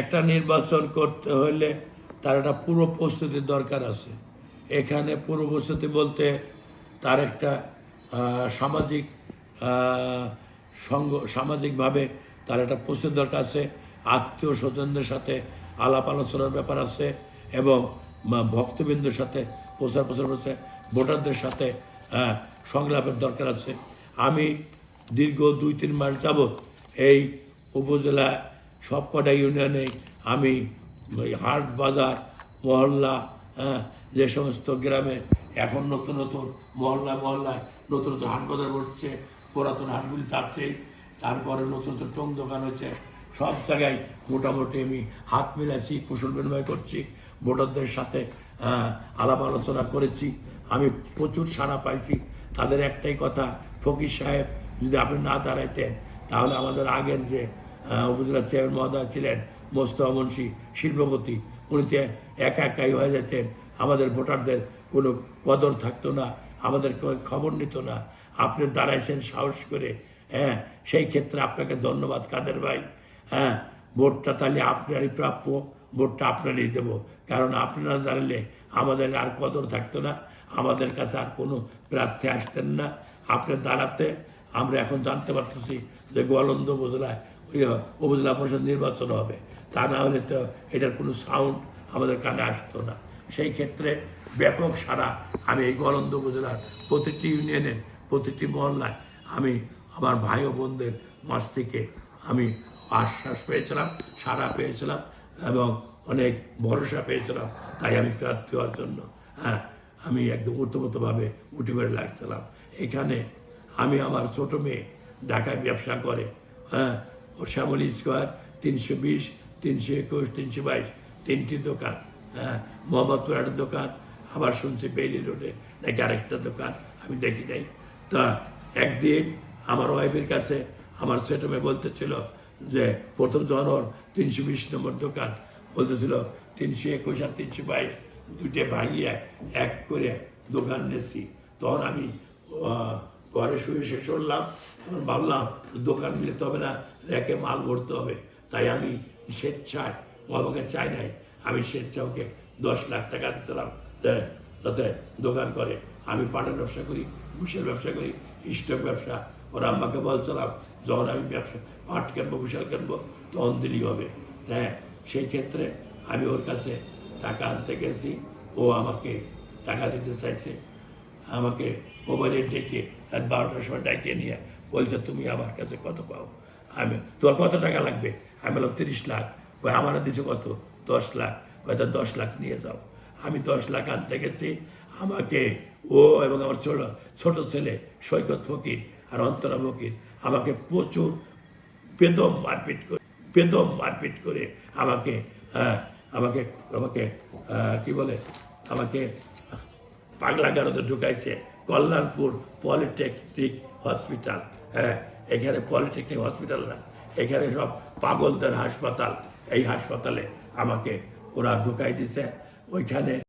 একটা নির্বাচন করতে হলে তার একটা পুরো প্রস্তুতির দরকার আছে। এখানে পুরো প্রস্তুতি বলতে তার একটা সামাজিক সঙ্গ, সামাজিকভাবে তার একটা প্রস্তুতি দরকার আছে। আত্মীয় স্বজনদের সাথে আলাপ আলোচনার ব্যাপার আছে এবং ভক্তবৃন্দের সাথে প্রচার প্রচার করতে ভোটারদের সাথে সংলাপের দরকার আছে। আমি দীর্ঘ দুই তিন মাস যাবৎ এই উপজেলা সবকটা ইউনিয়নে আমি হাট বাজার মহল্লা হ্যাঁ যে সমস্ত গ্রামে এখন নতুন নতুন মহল্লা মহল্লায় নতুন নতুন হাট বাজার বসছে পুরাতন হাটগুলি আছেই তারপরে নতুন নতুন টং দোকান হয়েছে সব জায়গায় মোটামুটি আমি হাত মিলাইছি কুশল বিনিময় করছি ভোটারদের সাথে আহ, আলাপ আলোচনা করেছি আমি প্রচুর সাড়া পাইছি। তাদের একটাই কথা ফকির সাহেব যদি আপনি না দাঁড়াইতেন তাহলে আমাদের আগের যে উপজেলা চেয়ারম্যান মহোদয় ছিলেন মোস্তফা মুন্সি শিল্পপতি। উনি একা একাই হয়ে যেতেন, আমাদের ভোটারদের কোনো কদর থাকতো না, আমাদের খবর নিত না। আপনি দাঁড়াইছেন সাহস করে হ্যাঁ সেই ক্ষেত্রে আপনাকে ধন্যবাদ, কাদের ভাই? হ্যাঁ ভোটটা তাহলে আপনারই প্রাপ্য, ভোটটা আপনারই দেব। কারণ আপনি না দাঁড়ালে আমাদের আর কদর থাকতো না, আমাদের কাছে আর কোনো প্রার্থী আসতেন না। আপনি দাঁড়াতে, আমরা এখন জানতে পারতেছি যে গোয়ালন্দ উপজেলায় উপজেলা পরিষদ নির্বাচন হবে। তা না হলে তো এটার কোনো সাউন্ড আমাদের কানে আসতো না। সেই ক্ষেত্রে ব্যাপক সারা আমি এই গোয়ালন্দ উপজেলার প্রতিটি ইউনিয়নের প্রতিটি মহল্লায় আমি আমার ভাই ও বোনদের মাছ থেকে আমি আশ্বাস পেয়েছিলাম, সাড়া পেয়েছিলাম এবং অনেক ভরসা পেয়েছিলাম। তাই আমি প্রার্থী হওয়ার জন্য হ্যাঁ আমি একদম উত্তমতভাবে উঠে বেড়ে লাগছিলাম। এখানে আমি আমার ছোট মেয়ে ঢাকায় ব্যবসা করে হ্যাঁ শ্যামলী স্কোয়ার তিনশো বিশ, তিনশো একুশ, তিনশো বাইশ। তিনটি দোকান হ্যাঁ মোহাম্মদপুর একটা দোকান, আবার শুনছি বেইলি রোডে, নাকি আরেকটা দোকান, আমি দেখি নাই। তা একদিন আমার ওয়াইফের কাছে আমার ছোট মেয়ে বলতেছিল যে, প্রথম যখন ওর তিনশো বিশ নম্বর দোকান বলতেছিল, তিনশো একুশ আর তিনশো বাইশ দুটে ভাঙিয়ে এক করে দোকান নিয়েছি তখন আমি ঘরে শুয়ে শেষ করলাম তখন ভাবলাম দোকান মিলতে হবে না রেখে মাল ভরতে হবে। তাই আমি স্বেচ্ছায়, ও আমাকে চাই নাই, আমি স্বেচ্ছা ওকে দশ লাখ টাকা দিতেলাম যে যাতে দোকান করে। আমি পাটের ব্যবসা করি বুশের ব্যবসা করি, স্টক ব্যবসা। ওরা আম্মাকে বলছিলাম, যখন আমি ব্যবসা, পাট কিনবো বুশাল কিনবো, তখন দিলেই হবে। হ্যাঁ সেই ক্ষেত্রে আমি ওর কাছে টাকা আনতে গেছি। ও আমাকে টাকা দিতে চাইছে, আমাকে মোবাইলে ডেকে রাত বারোটার সময় ডেকে নিয়ে বলছে তুমি আমার কাছে কত পাও? আমি তোমার কত টাকা লাগবে? আমি বললাম তিরিশ লাখ। কই আমার দিছো কত? দশ লাখ। হয়তো দশ লাখ নিয়ে যাও। আমি দশ লাখ আনতে গেছি। আমাকে ও এবং আমার ছোট ছোট ছেলে সৈকত ফকির আর অন্তরা ফকির আমাকে প্রচুর বেদম মারপিট করে বেদম মারপিট করে আমাকে হ্যাঁ, আমাকে আমাকে কি বলে? আমাকে পাগলা গারদে ঢুকাইছে কল্যাণপুর পলিটেকনিক হসপিটাল। হ্যাঁ এখানে পলিটেকনিক হসপিটাল না, এখানে সব পাগলদের হাসপাতাল। এই হাসপাতালে আমাকে ওরা ঢুকাই দিছে। ওইখানে